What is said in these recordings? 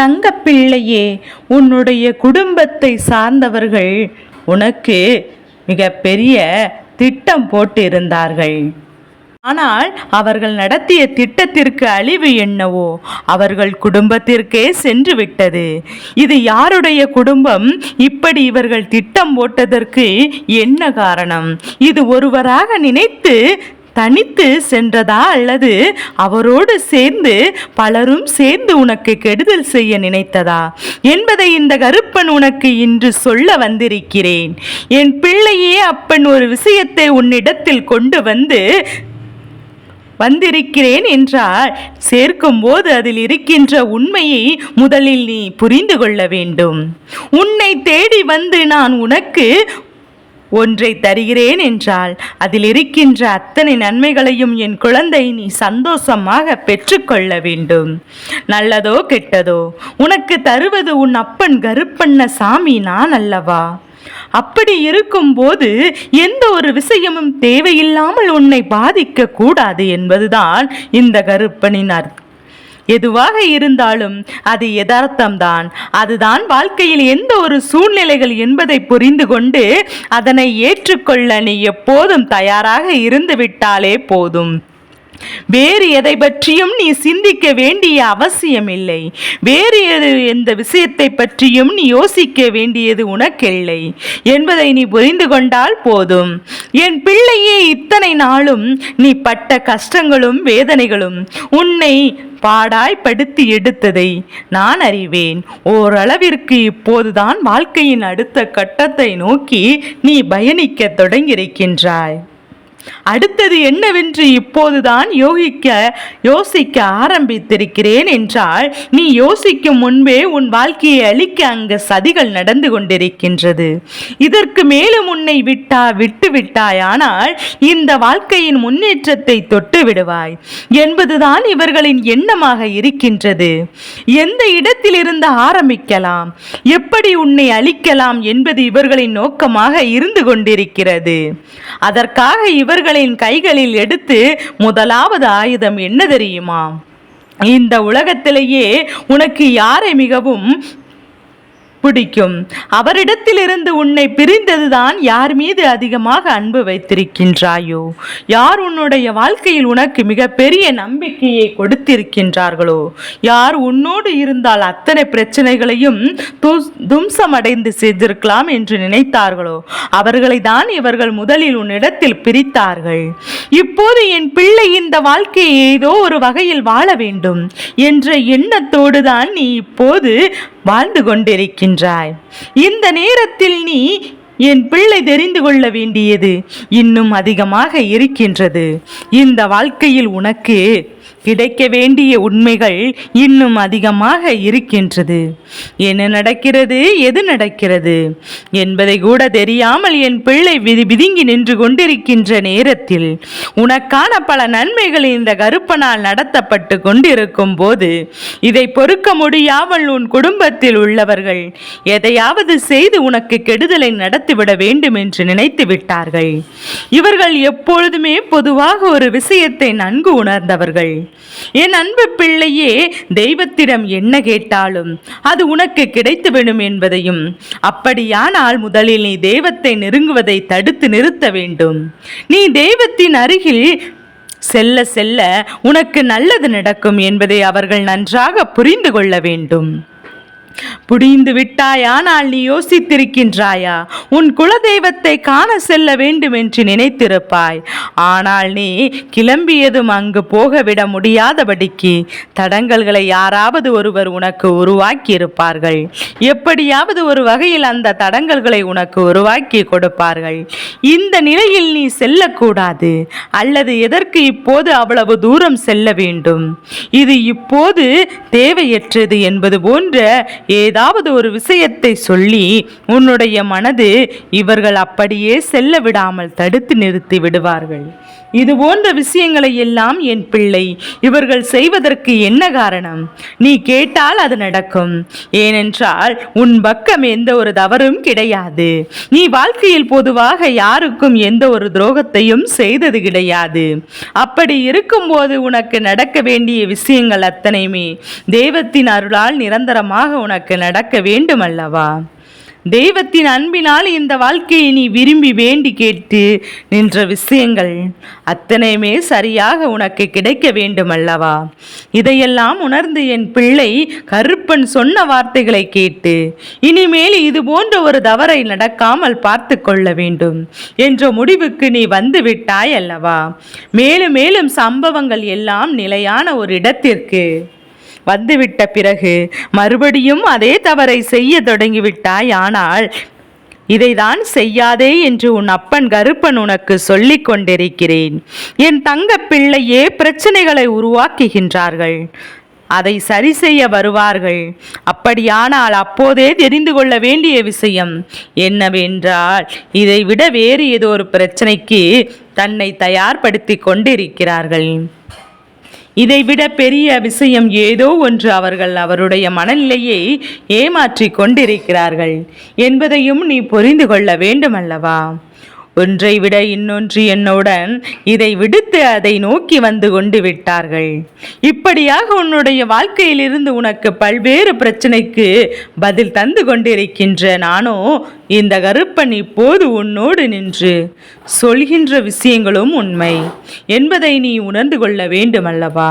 தங்க பிள்ளையே உன்னுடைய குடும்பத்தை சார்ந்தவர்கள் உனக்கு மிகப்பெரிய திட்டம் போட்டிருந்தார்கள். ஆனால் அவர்கள் நடத்திய திட்டத்திற்கு அழிவு என்னவோ அவர்கள் குடும்பத்திற்கே சென்று விட்டது. இது யாருடைய குடும்பம்? இப்படி இவர்கள் திட்டம் போட்டதற்கு என்ன காரணம்? இது ஒருவராக நினைத்து தனித்து சென்றதா அல்லது அவரோடு சேர்ந்து பலரும் சேர்ந்து உனக்கு கெடுதல் செய்ய நினைத்ததா? என்பதை இந்த கருப்பன் உனக்கு இன்று சொல்ல வந்திருக்கிறேன். என் பிள்ளையே அப்பன் ஒரு விஷயத்தை உன்னிடத்தில் கொண்டு வந்து வந்திருக்கிறேன் என்றால் சேர்க்கும்போது அதில் இருக்கின்ற உண்மையை முதலில் நீ புரிந்து கொள்ள வேண்டும். உன்னை தேடி வந்து நான் உனக்கு ஒன்றை தருகிறேன் என்றால் அதில் இருக்கின்ற அத்தனை நன்மைகளையும் என் குழந்தை நீ சந்தோஷமாக பெற்றுக்கொள்ள வேண்டும். நல்லதோ கெட்டதோ உனக்கு தருவது உன் அப்பன் கருப்பண்ண சாமி நான் அல்லவா? அப்படி இருக்கும்போது எந்த ஒரு விஷயமும் தேவையில்லாமல் உன்னை பாதிக்க கூடாது என்பதுதான் இந்த கருப்பனின் அர்த்தம். எதுவாக இருந்தாலும் அது யதார்த்தம்தான். அதுதான் வாழ்க்கையில் எந்த ஒரு சூழ்நிலைகள் என்பதை புரிந்து கொண்டு அதனை ஏற்றுக்கொள்ள நீ எப்போதும் தயாராக இருந்து விட்டாலே போதும். வேறு எதை பற்றியும் நீ சிந்திக்க வேண்டிய அவசியமில்லை. வேறு எது எந்த விஷயத்தை பற்றியும் நீ யோசிக்க வேண்டியது உனக்கில்லை. என்பதை நீ புரிந்து கொண்டால் போதும். என் பிள்ளையே இத்தனை நாளும் நீ பட்ட கஷ்டங்களும் வேதனைகளும் உன்னை பாடாய் படுத்தி எடுத்ததை நான் அறிவேன். ஓரளவிற்கு இப்போதுதான் வாழ்க்கையின் அடுத்த கட்டத்தை நோக்கி நீ பயணிக்க தொடங்கியிருக்கின்றாய். அடுத்தது என்னவென்று இப்போதுதான் யோகிக்க யோசிக்க ஆரம்பித்திருக்கிறேன் என்றால் நீ யோசிக்கும் முன்பே உன் வாழ்க்கையை அழிக்க அங்கு சதிகள் நடந்து கொண்டிருக்கின்றது. இதற்கு மேலும் உன்னை விட்டா விட்டு விட்டாயானால் இந்த வாழ்க்கையின் முன்னேற்றத்தை தொட்டு விடுவாய். என்பதுதான் இவர்களின் எண்ணமாக இருக்கின்றது. எந்த இடத்திலிருந்து ஆரம்பிக்கலாம் எப்படி உன்னை அழிக்கலாம் என்பது இவர்களின் நோக்கமாக இருந்து கொண்டிருக்கிறது. அதற்காக இவர் அவர்களின் கைகளில் எடுத்து முதலாவது ஆயுதம் என்ன தெரியுமா? இந்த உலகத்திலேயே உனக்கு யாரை மிகவும் பிடிக்கும். அவரிடத்திலிருந்து உன்னை பிரிந்ததுதான் யார் மீது அதிகமாக அன்பு வைத்திருக்கின்றாயோ? யார் உன்னுடைய வாழ்க்கையில் உனக்கு மிகப்பெரிய நம்பிக்கையை கொடுத்திருக்கின்றார்களோ? யார் உன்னோடு இருந்தால் அத்தனை பிரச்சனைகளையும் துஸ்- தும்சமடைந்து செய்திருக்கலாம் என்று நினைத்தார்களோ? அவர்களை தான் இவர்கள் முதலில் உன்னிடத்தில் பிரித்தார்கள். இப்போது என் பிள்ளை இந்த வாழ்க்கையை ஏதோ ஒரு வகையில் வாழ வேண்டும் என்ற எண்ணத்தோடு தான் நீ இப்போது வாழ்ந்து கொண்டிருக்கின்றாய். இந்த நேரத்தில் நீ என் பிள்ளை தெரிந்து கொள்ள வேண்டியது இன்னும் அதிகமாக இருக்கின்றது. இந்த வாழ்க்கையில் உனக்கு கிடைக்க வேண்டிய உண்மைகள் இன்னும் அதிகமாக இருக்கின்றது. என்ன நடக்கிறது எது நடக்கிறது? என்பதை கூட தெரியாமல் என் பிள்ளை விதி விதுங்கி நின்று கொண்டிருக்கின்ற நேரத்தில் உனக்கான பல நன்மைகள் இந்த கருப்பனால் நடத்தப்பட்டு கொண்டிருக்கும் போது இதை பொறுக்க முடியாமல் உன் குடும்பத்தில் உள்ளவர்கள் எதையாவது செய்து உனக்கு கெடுதலை நடத்திவிட வேண்டும் என்று நினைத்து விட்டார்கள். இவர்கள் எப்பொழுதுமே பொதுவாக ஒரு விஷயத்தை நன்கு உணர்ந்தவர்கள். என் அன்பு பிள்ளையே தெய்வத்திடம் என்ன கேட்டாலும் அது உனக்கு கிடைத்துவிடும் என்பதையும் அப்படியானால் முதலில் நீ தெய்வத்தை நெருங்குவதை தடுத்து நிறுத்த வேண்டும். நீ தெய்வத்தின் அருகில் செல்ல செல்ல உனக்கு நல்லது நடக்கும் என்பதை அவர்கள் நன்றாக புரிந்து கொள்ள வேண்டும். புடிந்து விட்டாயானால் நீ யோசித்திருக்கின்றாயா? உன் குலதெய்வத்தை காண செல்ல வேண்டும் என்று நினைத்திருப்பாய். ஆனால் நீ கிளம்பியதும் அங்கு போக விட முடியாதபடிக்கு தடங்கல்களை யாராவது ஒருவர் உனக்கு உருவாக்கி இருப்பார்கள் எப்படியாவது ஒரு வகையில் அந்த தடங்கல்களை உனக்கு உருவாக்கி கொடுப்பார்கள். இந்த நிலையில் நீ செல்லக்கூடாது அல்லது எதற்கு இப்போது அவ்வளவு தூரம் செல்ல வேண்டும்? இது இப்போது தேவையற்றது என்பது போன்ற ஏதாவது ஒரு விஷயத்தை சொல்லி உன்னுடைய மனது இவர்கள் அப்படியே செல்ல விடாமல் தடுத்து நிறுத்தி விடுவார்கள். இது போன்ற விஷயங்களை எல்லாம் என் பிள்ளை இவர்கள் செய்வதற்கு என்ன காரணம்? நீ கேட்டால் அது நடக்கும். ஏனென்றால் உன் பக்கம் எந்த ஒரு தவறும் கிடையாது. நீ வாழ்க்கையில் பொதுவாக யாருக்கும் எந்த ஒரு துரோகத்தையும் செய்தது கிடையாது. அப்படி இருக்கும்போது உனக்கு நடக்க வேண்டிய விஷயங்கள் அத்தனையுமே தெய்வத்தின் அருளால் நிரந்தரமாக உனக்கு நடக்க வேண்டும் அல்லவா தெய்வத்தின் அன்பினால் இந்த வாழ்க்கையை நீ விரும்பி வேண்டி கேட்டு நின்ற விஷயங்கள் அத்தனையுமே சரியாக உனக்கு கிடைக்க வேண்டும் அல்லவா இதையெல்லாம் உணர்ந்து என் பிள்ளை கருப்பன் சொன்ன வார்த்தைகளை கேட்டு இனிமேல் இது போன்ற ஒரு தவறை நடக்காமல் பார்த்து கொள்ள வேண்டும் என்ற முடிவுக்கு நீ வந்து விட்டாய் அல்லவா மேலும் மேலும் சம்பவங்கள் எல்லாம் நிலையான ஒரு இடத்திற்கு வந்துவிட்ட பிறகு மறுபடியும் அதே தவறை செய்ய தொடங்கிவிட்டாய். ஆனால் இதைதான் செய்யாதே என்று உன் அப்பன் கருப்பன் உனக்கு சொல்லிக் கொண்டிருக்கிறேன். என் தங்க பிள்ளையே பிரச்சனைகளை உருவாக்குகின்றார்கள். அதை சரி செய்ய வருவார்கள். அப்படியானால் அப்போதே தெரிந்து கொள்ள வேண்டிய விஷயம் என்னவென்றால் இதை விட வேறு ஏதோ ஒரு பிரச்சனைக்கு தன்னை தயார்படுத்தி கொண்டிருக்கிறார்கள். இதைவிட பெரிய விஷயம் ஏதோ ஒன்று அவர்கள் அவருடைய மனநிலையை ஏமாற்றி கொண்டிருக்கிறார்கள் என்பதையும் நீ புரிந்து கொள்ள வேண்டுமல்லவா? ஒன்றை விட இன்னொன்று என்னுடன் இதை விடுத்து அதை நோக்கி வந்து கொண்டு விட்டார்கள். இப்படியாக உன்னுடைய வாழ்க்கையிலிருந்து உனக்கு பல்வேறு பிரச்சனைக்கு பதில் தந்து கொண்டிருக்கின்ற நானோ இந்த கருப்பன் இப்போது உன்னோடு நின்று சொல்கின்ற விஷயங்களும் உண்மை. என்பதை நீ உணர்ந்து கொள்ள வேண்டுமல்லவா?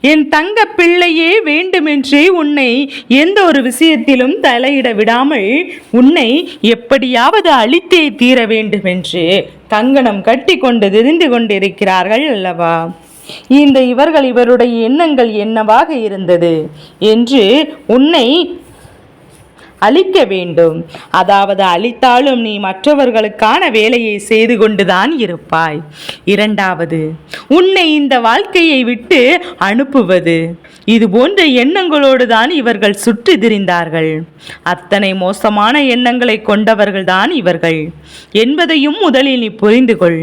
என் தங்க பிள்ளையே வேண்டுமென்றே உன்னை எந்த ஒரு விஷயத்திலும் தலையிட விடாமல் உன்னை எப்படியாவது அழித்தே தீர வேண்டுமென்று கங்கணம் கட்டி கொண்டு தெரிந்து கொண்டிருக்கிறார்கள் அல்லவா? இந்த இவர்கள் இவருடைய எண்ணங்கள் என்னவாக இருந்தது? என்று உன்னை அழிக்க வேண்டும். அதாவது அழித்தாலும் நீ மற்றவர்களுக்கான வேலையை செய்து கொண்டுதான் இருப்பாய். இரண்டாவது உன்னை இந்த வாழ்க்கையை விட்டு அனுப்புவது. இது போன்ற எண்ணங்களோடு தான் இவர்கள் சுற்றி திரிந்தார்கள். அத்தனை மோசமான எண்ணங்களை கொண்டவர்கள்தான் இவர்கள். என்பதையும் முதலில் நீ புரிந்து கொள்.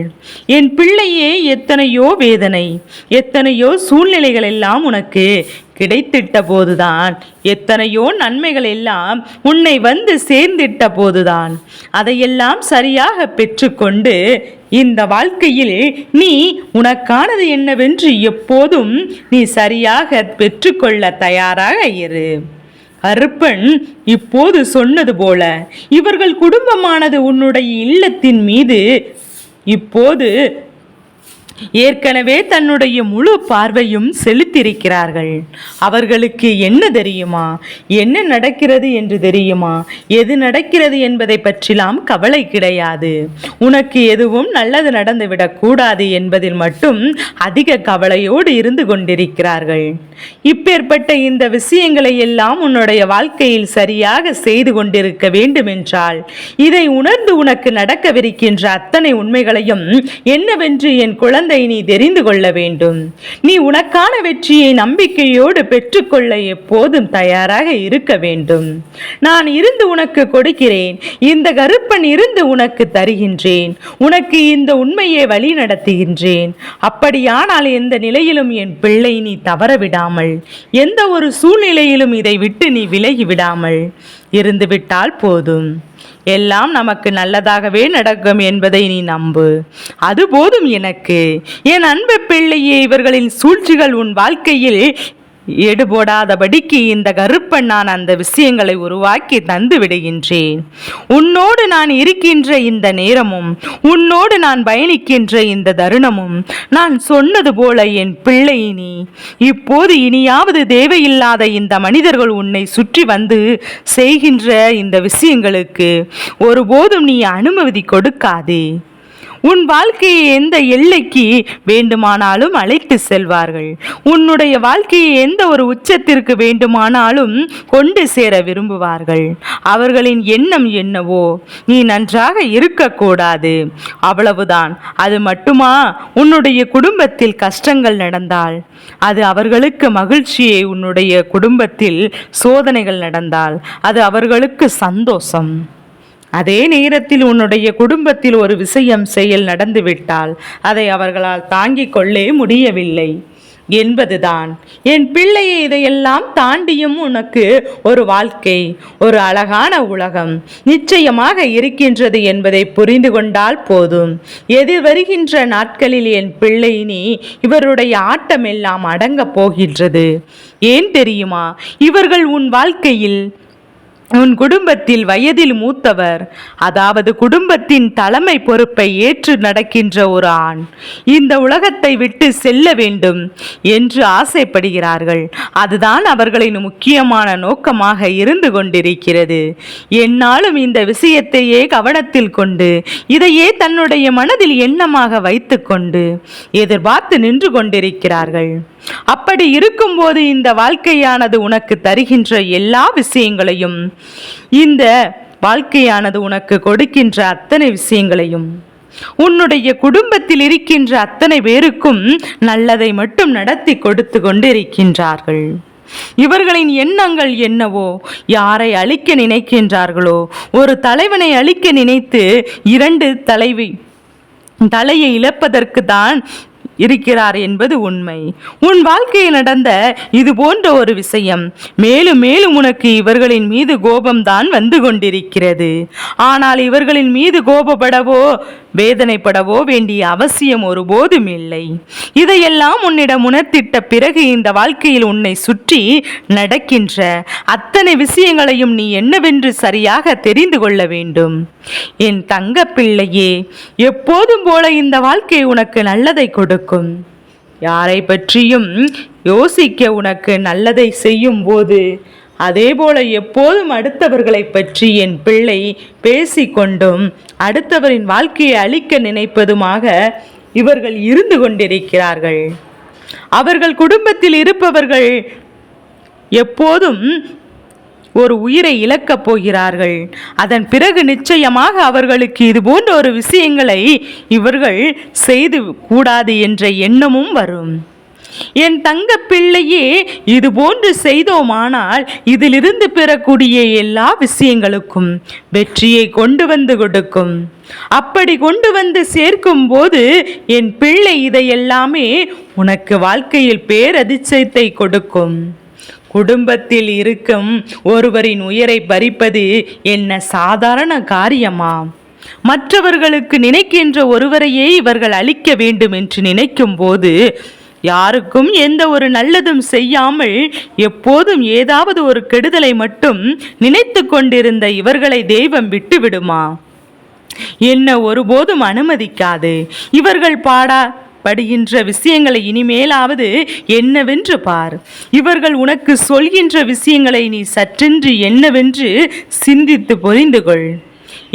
என் பிள்ளையே எத்தனையோ வேதனை எத்தனையோ சூழ்நிலைகள் எல்லாம் உனக்கு கிடைத்திட்ட போதுதான் எத்தனையோ நன்மைகள் எல்லாம் உன்னை வந்து சேர்ந்திட்ட போதுதான் அதையெல்லாம் சரியாக பெற்றுக்கொண்டு இந்த வாழ்க்கையில் நீ உனக்கானது என்னவென்று எப்போதும் நீ சரியாக பெற்றுக்கொள்ள தயாராக இரு. அருப்பன் இப்போது சொன்னது போல இவர்கள் குடும்பமானது உன்னுடைய இல்லத்தின் மீது இப்போது ஏற்கனவே தன்னுடைய முழு பார்வையும் செலுத்தியிருக்கிறார்கள். அவர்களுக்கு என்ன தெரியுமா? என்ன நடக்கிறது என்று தெரியுமா? எது நடக்கிறது என்பதை பற்றிலாம் கவலை கிடையாது. உனக்கு எதுவும் நல்லது நடந்துவிடக்கூடாது என்பதில் மட்டும் அதிக கவலையோடு இருந்து கொண்டிருக்கிறார்கள். இப்பேற்பட்ட இந்த விஷயங்களை எல்லாம் உன்னுடைய வாழ்க்கையில் சரியாக செய்து கொண்டிருக்க வேண்டுமென்றால் இதை உணர்ந்து உனக்கு நடக்கவிருக்கின்ற அத்தனை உண்மைகளையும் என்னவென்று என் குழந்தை நீ தெரிந்து கொள்ள வேண்டும். நீ உனக்கான வெற்றியை நம்பிக்கையோடு பெற்றுக்கொள்ள எப்போதும் தயாராக இருக்க வேண்டும். நான் இருந்து உனக்கு கொடுக்கிறேன். இந்த கருப்பன் இருந்து உனக்கு தருகின்றேன். உனக்கு இந்த உண்மையை வழி நடத்துகின்றேன். அப்படியானால் எந்த நிலையிலும் என் பிள்ளை நீ தவற விடாமல் எந்த ஒரு சூழ்நிலையிலும் இதை விட்டு நீ விலகி விடாமல் இருந்துவிட்டால் போதும். எல்லாம் நமக்கு நல்லதாகவே நடக்கும் என்பதை நீ நம்பு. அது போதும் எனக்கு. என் அன்பு பிள்ளையே இவர்களின் சூழ்ச்சிகள் உன் வாழ்க்கையில் எடுபோடாதபடிக்கு இந்த கருப்பன் நான் அந்த விஷயங்களை உருவாக்கி தந்து விடுகின்றேன். உன்னோடு நான் இருக்கின்ற இந்த நேரமும் உன்னோடு நான் பயணிக்கின்ற இந்த தருணமும் நான் சொன்னது போல என் பிள்ளை இனி. இப்போது இனியாவது தேவையில்லாத இந்த மனிதர்கள் உன்னை சுற்றி வந்து செய்கின்ற இந்த விஷயங்களுக்கு ஒருபோதும் நீ அனுமதி கொடுக்காதே. உன் வாழ்க்கையை எந்த எல்லைக்கு வேண்டுமானாலும் அழைத்து செல்வார்கள். உன்னுடைய வாழ்க்கையை எந்த ஒரு உச்சத்திற்கு வேண்டுமானாலும் கொண்டு சேர விரும்புவார்கள். அவர்களின் எண்ணம் என்னவோ நீ நன்றாக இருக்கக்கூடாது. அவ்வளவுதான். அது மட்டுமா? உன்னுடைய குடும்பத்தில் கஷ்டங்கள் நடந்தால். அது அவர்களுக்கு மகிழ்ச்சியை உன்னுடைய குடும்பத்தில் சோதனைகள் நடந்தால். அது அவர்களுக்கு சந்தோஷம். அதே நேரத்தில் உன்னுடைய குடும்பத்தில் ஒரு விஷயம் செயல் நடந்துவிட்டால் அதை அவர்களால் தாங்கிக் கொள்ளே முடியவில்லை. என்பதுதான். என் பிள்ளையை இதையெல்லாம் தாண்டியும் உனக்கு ஒரு வாழ்க்கை ஒரு அழகான உலகம் நிச்சயமாக இருக்கின்றது என்பதை புரிந்து கொண்டால் போதும். எது வருகின்ற நாட்களில் என் பிள்ளை நீ இவருடைய ஆட்டமெல்லாம் அடங்கப் போகின்றது. ஏன் தெரியுமா? இவர்கள் உன் வாழ்க்கையில் உன் குடும்பத்தில் வயதில் மூத்தவர் அதாவது குடும்பத்தின் தலைமை பொறுப்பை ஏற்று நடக்கின்ற ஒரு ஆண் இந்த உலகத்தை விட்டு செல்ல வேண்டும் என்று ஆசைப்படுகிறார்கள். அதுதான் அவர்களின் முக்கியமான நோக்கமாக இருந்து கொண்டிருக்கிறது. என்னாலும் இந்த விஷயத்தையே கவனத்தில் கொண்டு இதையே தன்னுடைய மனதில் எண்ணமாக வைத்துக்கொண்டு எதிர்பார்த்து நின்று கொண்டிருக்கிறார்கள். அப்படி இருக்கும்போது இந்த வாழ்க்கையானது உனக்கு தருகின்ற எல்லா விஷயங்களையும் இந்த வாழ்க்கையானது உனக்கு கொடுக்கின்ற அத்தனை விஷயங்களையும் உன்னுடைய குடும்பத்தில் இருக்கின்ற அத்தனை பேருக்கும் நல்லதை மட்டும் நடத்தி கொடுத்து கொண்டிருக்கின்றார்கள். இவர்களின் எண்ணங்கள் என்னவோ யாரை அழிக்க நினைக்கின்றார்களோ ஒரு தலைவனை அழிக்க நினைத்து இரண்டு தலைவி தலையை இழப்பதற்கு தான் இருக்கிறார் என்பது உண்மை. உன் வாழ்க்கையில் நடந்த இது போன்ற ஒரு விஷயம். மேலும் மேலும் உனக்கு இவர்களின் மீது கோபம்தான் வந்து கொண்டிருக்கிறது. ஆனால் இவர்களின் மீது கோபப்படவோ வேதனைப்படவோ வேண்டிய அவசியம் ஒருபோதும் இல்லை. இதையெல்லாம் உன்னிடம் உணர்த்திட்ட பிறகு இந்த வாழ்க்கையில் உன்னை சுற்றி நடக்கின்ற அத்தனை விஷயங்களையும் நீ என்னவென்று சரியாக தெரிந்து கொள்ள வேண்டும். என் தங்க பிள்ளையே எப்போதும் போல இந்த வாழ்க்கை உனக்கு நல்லதை கொடுக்கும். யாரை பற்றியும் யோசிக்க உனக்கு நல்லதை செய்யும் போது அதேபோல எப்போதும் அடுத்தவர்களை பற்றி என் பிள்ளை பேசிக்கொண்டும் அடுத்தவரின் வாழ்க்கையை அழிக்க நினைப்பதுமாக இவர்கள் இருந்து கொண்டிருக்கிறார்கள். அவர்கள் குடும்பத்தில் இருப்பவர்கள் எப்போதும் ஒரு உயிரை இழக்கப் போகிறார்கள். அதன் பிறகு நிச்சயமாக அவர்களுக்கு இது போன்ற ஒரு விஷயங்களை இவர்கள் செய்து கூடாது என்ற எண்ணமும் வரும். என் தங்க பிள்ளையே இது போன்று செய்தோமானால் இதிலிருந்து பெறக்கூடிய எல்லா விஷயங்களுக்கும் வெற்றியை கொண்டு வந்து கொடுக்கும். அப்படி கொண்டு வந்து சேர்க்கும் போது என் பிள்ளை இதையெல்லாமே உனக்கு வாழ்க்கையில் பேரதிச்சயத்தை கொடுக்கும். குடும்பத்தில் இருக்கும் ஒருவரின் உயிரை பறிப்பது என்ன சாதாரண காரியமா? மற்றவர்களுக்கு நினைக்கின்ற ஒருவரையே இவர்கள் அழிக்க வேண்டும் என்று நினைக்கும் போது யாருக்கும் எந்த ஒரு நல்லதும் செய்யாமல் எப்போதும் ஏதாவது ஒரு கெடுதலை மட்டும் நினைத்து கொண்டிருந்த இவர்களை தெய்வம் விட்டுவிடுமா? என்ன ஒருபோதும் அனுமதிக்காது. இவர்கள் பாடா படுகின்ற விஷயங்களை இனிமேலாவது என்னவென்று பார். இவர்கள் உனக்கு சொல்கின்ற விஷயங்களை நீ சற்றென்று என்னவென்று சிந்தித்து புரிந்து கொள்.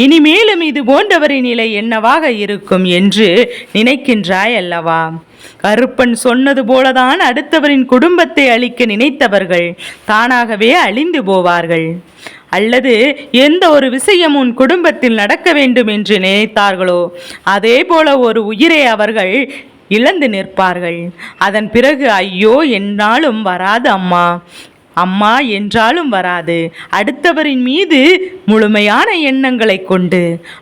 இனிமேலும் இது போன்றவரின் நிலை என்னவாக இருக்கும் என்று நினைக்கின்றாய் அல்லவா? கருப்பன் சொன்னது போலதான் அடுத்தவரின் குடும்பத்தை அழிக்க நினைத்தவர்கள் தானாகவே அழிந்து போவார்கள். அல்லது எந்த ஒரு விஷயம் உன் குடும்பத்தில் நடக்க வேண்டும் என்று நினைத்தார்களோ அதே போல ஒரு உயிரை அவர்கள் இழந்து நிற்பார்கள். அதன் பிறகு ஐயோ என்னாலும் வராது அம்மா. அம்மா என்றாலும் வராது. அடுத்தவரின் மீது முழுமையான எண்ணங்களை கொண்டு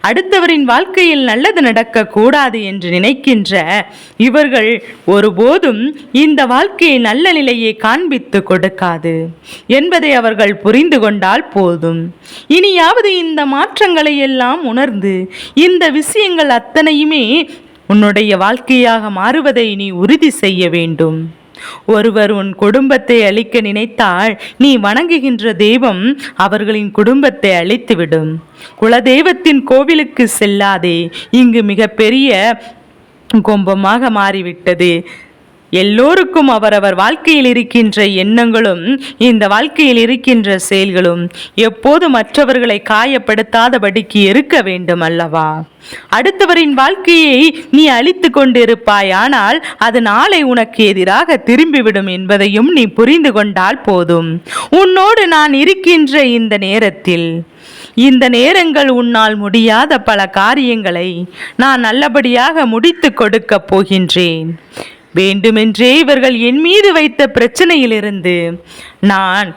அடுத்தவரின் வாழ்க்கையில் நல்லது நடக்கக்கூடாது என்று நினைக்கின்ற இவர்கள் ஒருபோதும் இந்த வாழ்க்கையை நல்ல நிலையை காண்பித்து கொடுக்காது என்பதை அவர்கள் புரிந்து கொண்டால் போதும். இனியாவது இந்த மாற்றங்களை எல்லாம் உணர்ந்து இந்த விஷயங்கள் அத்தனையுமே உன்னுடைய வாழ்க்கையாக மாறுவதை நீ உறுதி செய்ய வேண்டும். ஒருவர் உன் குடும்பத்தை அழிக்க நினைத்தால் நீ வணங்குகின்ற தெய்வம் அவர்களின் குடும்பத்தை அழித்துவிடும். குலதெய்வத்தின் கோவிலுக்கு செல்லாதே இங்கு மிகப்பெரிய கும்பமாக மாறிவிட்டது. எல்லோருக்கும் அவரவர் வாழ்க்கையில் இருக்கின்ற எண்ணங்களும் இந்த வாழ்க்கையில் இருக்கின்ற செயல்களும் எப்போது மற்றவர்களை காயப்படுத்தாதபடிக்கு இருக்க வேண்டும் அல்லவா? அடுத்தவரின் வாழ்க்கையை நீ அழித்து கொண்டிருப்பாய் ஆனால் அது நாளை உனக்கு எதிராக திரும்பிவிடும் என்பதையும் நீ புரிந்து கொண்டால் போதும். உன்னோடு நான் இருக்கின்ற இந்த நேரத்தில் இந்த நேரங்கள் உன்னால் முடியாத பல காரியங்களை நான் நல்லபடியாக முடித்து கொடுக்கப் போகின்றேன். வேண்டுமென்றே இவர்கள் என் மீது வைத்த பிரச்சனையிலிருந்து நான்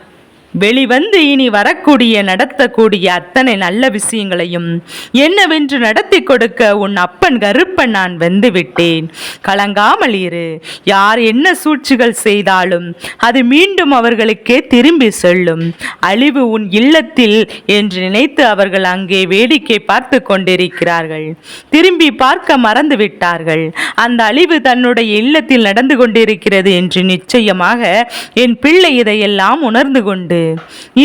வெளிவந்து இனி வரக்கூடிய நடத்தக்கூடிய அத்தனை நல்ல விஷயங்களையும் என்னவென்று நடத்தி கொடுக்க உன் அப்பன் கருப்பன் நான் வந்து விட்டேன் கலங்காமல் இரு. யார் என்ன சூழ்ச்சிகள் செய்தாலும் அது மீண்டும் அவர்களுக்கே திரும்பி செல்லும். அழிவு உன் இல்லத்தில் என்று நினைத்து அவர்கள் அங்கே வேடிக்கை பார்த்து கொண்டிருக்கிறார்கள். திரும்பி பார்க்க மறந்து விட்டார்கள் அந்த அழிவு தன்னுடைய இல்லத்தில் நடந்து கொண்டிருக்கிறது என்று நிச்சயமாக என் பிள்ளை இதையெல்லாம் உணர்ந்து கொண்டு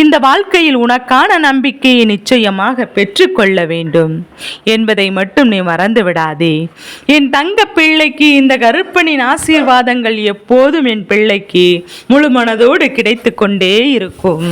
இந்த வாழ்க்கையில் உனக்கான நம்பிக்கையை நிச்சயமாக பெற்றுக்கொள்ள வேண்டும். என்பதை மட்டும் நீ மறந்து விடாதே. என் தங்க பிள்ளைக்கு இந்த கருப்பனின் ஆசீர்வாதங்கள் எப்போதும் என் பிள்ளைக்கு முழு மனதோடு கிடைத்து கொண்டே இருக்கும்.